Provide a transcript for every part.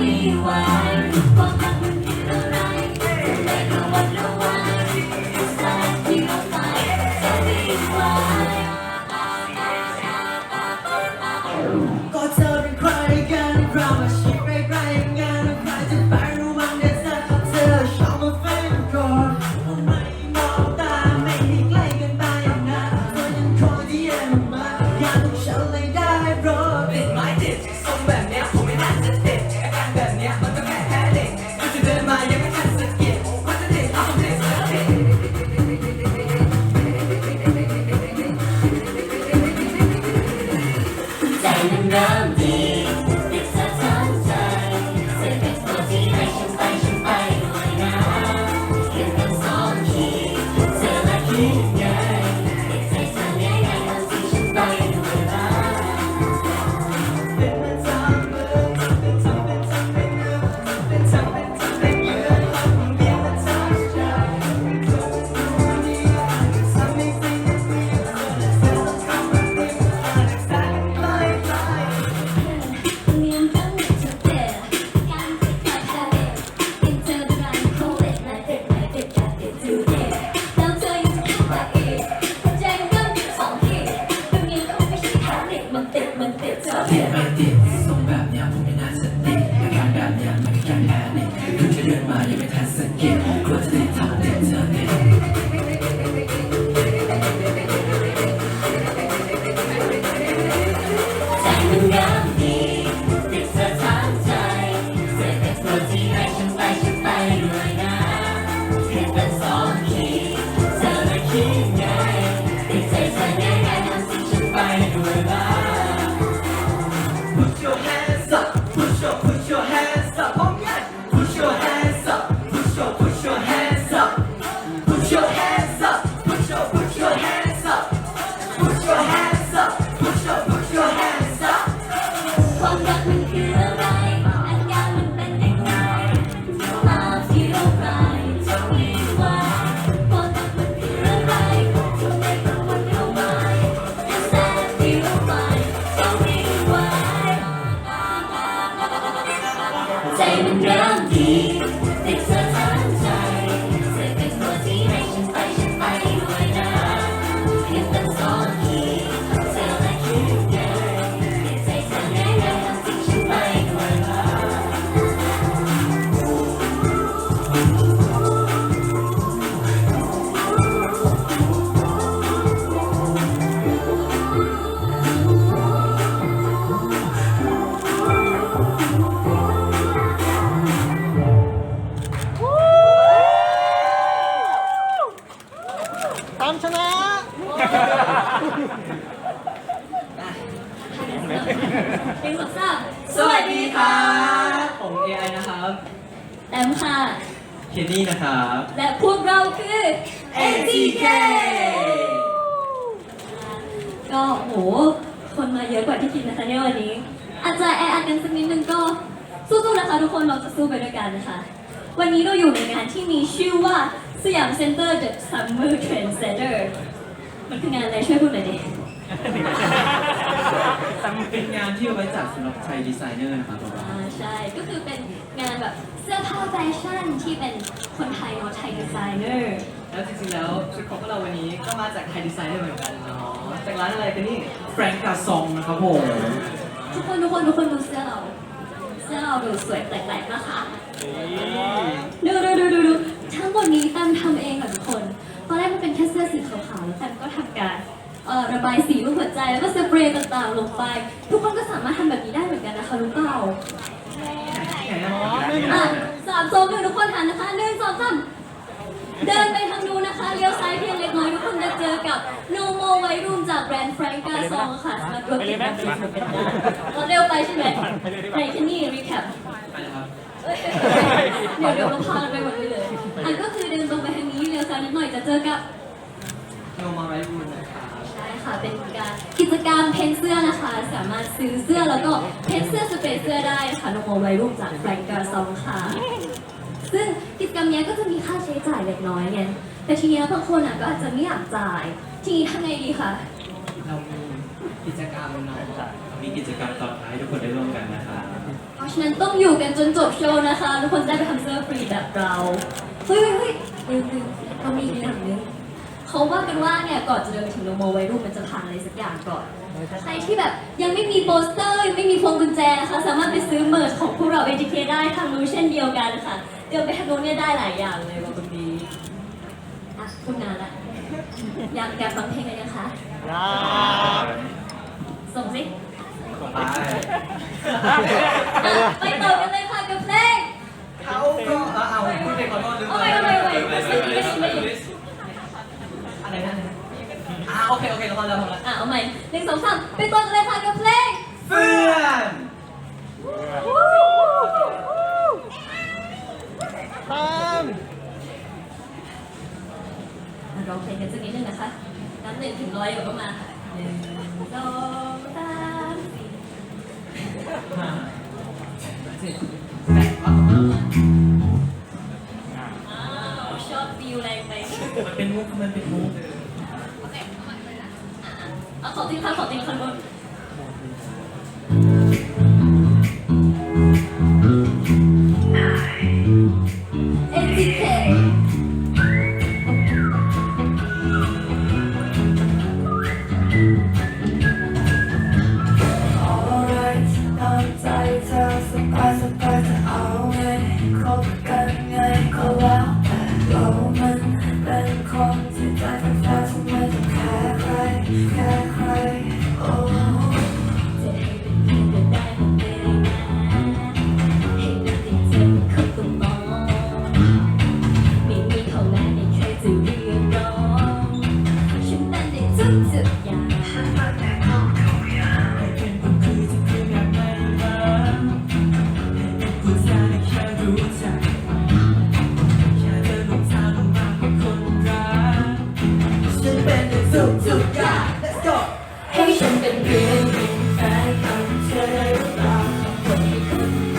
จะ ATK ก็โห คนมาเยอะกว่าที่คิดนะคะเนี่ยวันนี้ อาจจะแออัดกันสักนิดนึงก็สู้ๆนะคะทุกคนเราจะสู้ไปด้วยกันนะคะ วันนี้เราอยู่ในงานที่มีชื่อว่าสยามเซ็นเตอร์ The Summer Trend Center มันคืองานอะไรช่วยพูดหน่อยดิเป็นงานที่เอาไว้จัดสำหรับไทยดีไซเนอร์นะครับผมอ่าใช่ ก็คือเป็นงานแบบเสื้อผ้าแฟชั่นที่เป็นคนไทยเนาะไทยดีไซเนอร์ แล้วจริงๆแล้วชุดของพวกเราวันนี้ก็มาจากไทยดีไซน์ด้วยเหมือนกันเนาะจากร้านอะไรกันนี่แฟรงก์กาซองนะครับผมทุกคนทุกคนทุกคนดูเสื้อเรา เสื้อเราดูสวยแปลกๆนะคะดูดูดูดูดูทั้งหมดนี้แตมทำเองค่ะทุกคน ตอนแรกมันเป็นแค่เสื้อสีขาวๆแล้วแตมก็ทำการเอ่อระบายสีรูปหัวใจแล้วก็สเปรย์ต่างๆลงไป ทุกคนก็สามารถทำแบบนี้ได้เหมือนกันนะคะรู้เปล่าอะสามสองหนึ่งทุกคนหันนะคะหนึ่งสองสาม เดินไปทางนู้นนะคะ เลี้ยวซ้ายเพียงเล็กน้อยทุกคนจะเจอกับ No More White Room จากแบรนด์ Frank g a s o n ค่ะสามารถรวมกิจกรรมสนุกๆกันได้เราเร็วไปใช่ไหมไหนแค่นี้รีแคปไปนะครับเดี๋ยวเดี๋ยวเราพากันไปหมดเลย อันก็คือเดินตรงไปทางนี้เลี้ยวซ้ายนิดหน่อยจะเจอกับโนมาไรบูนนะครับใช่ค่ะ เป็นการกิจกรรมเพ้นเสื้อนะคะ สามารถซื้อเสื้อแล้วก็เพ้นเสื้อสเปรย์เสื้อได้ค่ะนโมไวรุ่งจากแฟรงกาซองค่ะ ซึ่งกิจกรรมเนี้ยก็จะมีค่าใช้จ่ายเล็กน้อยไงแต่ทีเนี้ยบางคนอะก็อาจจะไม่อยากจ่าย ทีนี้ทำไงดีคะ เรามีกิจกรรมเนาะมีกิจกรรมตอนท้ายทุกคนได้ร่วมกันนะคะเพราะฉะนั้นต้องอยู่กันจนจบโชว์นะคะ ทุกคนจะได้ไปทำเสื้อฟรีแบบเราเฮ้ยเฮ้ยเฮ้ยลืมลืมเรามีอีกอย่างหนึงเขาว่ากันว่าเนี่ยก่อนจะเดินไปถึงโนโมไวรุ่นมันจะผ่านอะไรสักอย่างก่อน ใครที่แบบยังไม่มีโปสเตอร์ยังไม่มีพวงกุญแจนะคะสามารถไปซื้อเมอร์ชของพวกเรา ATK ได้ทางนู้นเช่นเดียวกันค่ะ เดินไปทางโน้นเนี่ยได้หลายอย่างเลยว่าตรงนี้อะพูดนานละอยากอยากฟังเพลงกันยังคะส่งสิไปอะไปต่อกันเลยค่ะกับเพลงเขาก็เอาเอาพูดไปขอโทษลืมเอาไปเอาไปเอาไปไม่ใช่ไม่ใช่ไม่ใช่อะไรนั่นเลยอ่าโอเคโอเคเราพอแล้วพอแล้วอะเอาใหม่หนึ่งสองสามไปต่อกันเลยค่ะกับเพลง เพื่อน ร้องเพลงกันสักนิดนึงนะคะนับหนึ่งถึง ร้อยเดี๋ยวก็มาค่ะหนึ่งสองสามสี่ห้าเจ็ดแปดอะอ้าวชอบฟิลแรงไปมันเป็นมุกมันเป็นมุกโอเคเอาใหม่เลยนะอะอะเอาขอตีค่ะขอตีค่ะบน ไ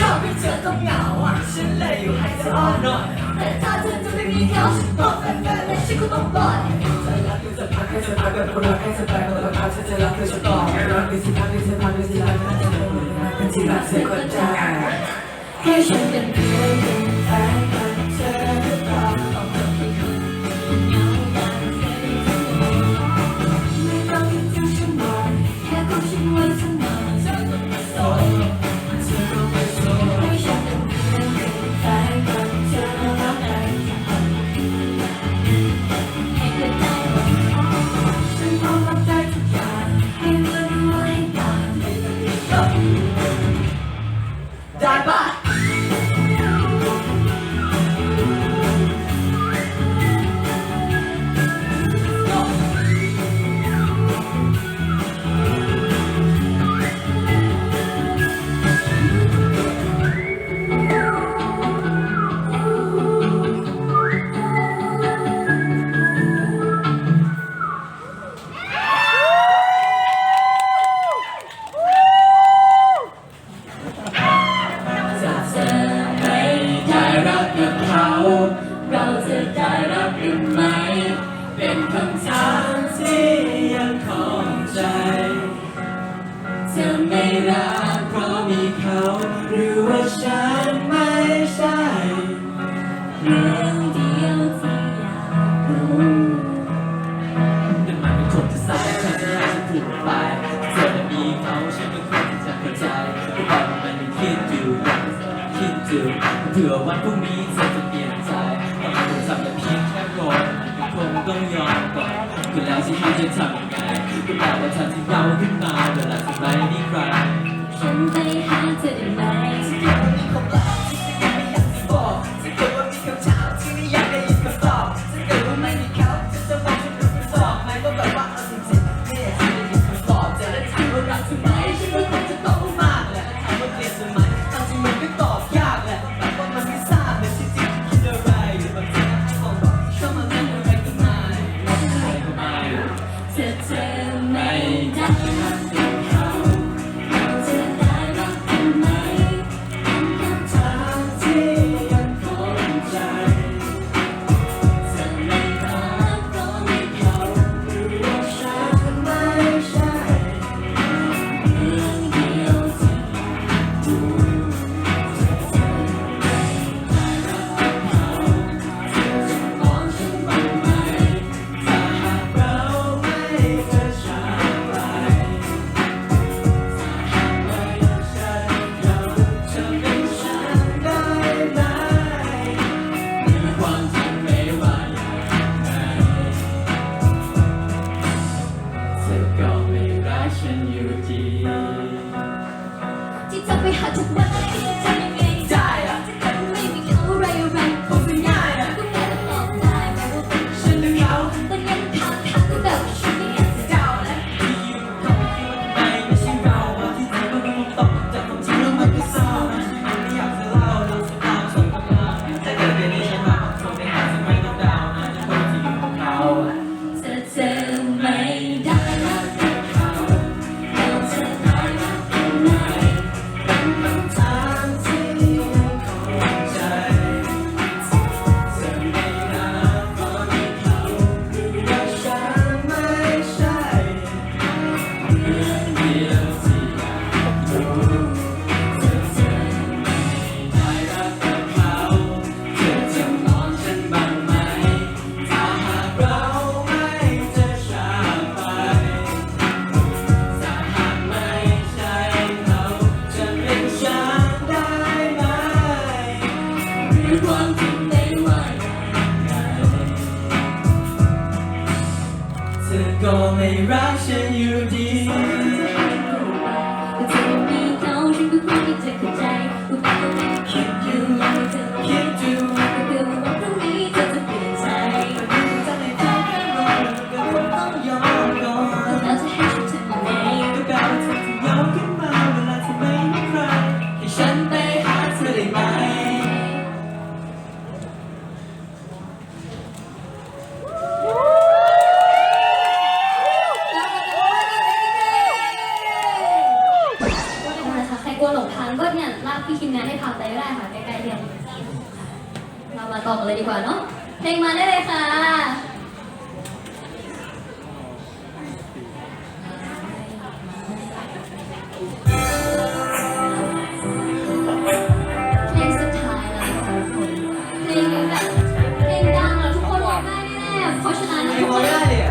ชอบให้เธอต้องเหงาอะฉันเลยอยู่ให้เธออ้อนหน่อยแต่ถ้าเธอจะไม่มีเขาฉันบอกแฟนๆและฉันก็ต้องปล่อยใจรักคือจะพักให้เธอพักกับคนรักเธอไปคนละพักฉันจะรักเธอฉันต่อรักคือสิพักคือสิพักคือสิรักคือสิรักเป็นสิรักเธอคนใจให้ฉันเป็นเพียงหนึ่งแฟน ผื่อวันพรุ่งนี้เศรษฐเปลี่ยนใจยต้องถูกสั่งแบบเพียงแค่รอคงต้องยอมก่อนคือแล้วสิที่จะทำยังไงคุณแต่ว่าฉันที่เดาขึ้นมาเวลาสบายนี่ใครฉันไปหาเธอได้ไหม you dear. กลัวหลงทางก็เนี่ยลากพี่ทีมงานให้พาไปได้ค่ะใกล้ๆเนี่ยเรามาต่อกันเลยดีกว่าเนาะเพลงมาได้เลยค่ะเพลงสุดท้างแล้วทุกคนร้องได้แน่ๆเพราะฉะนั้นทุกคน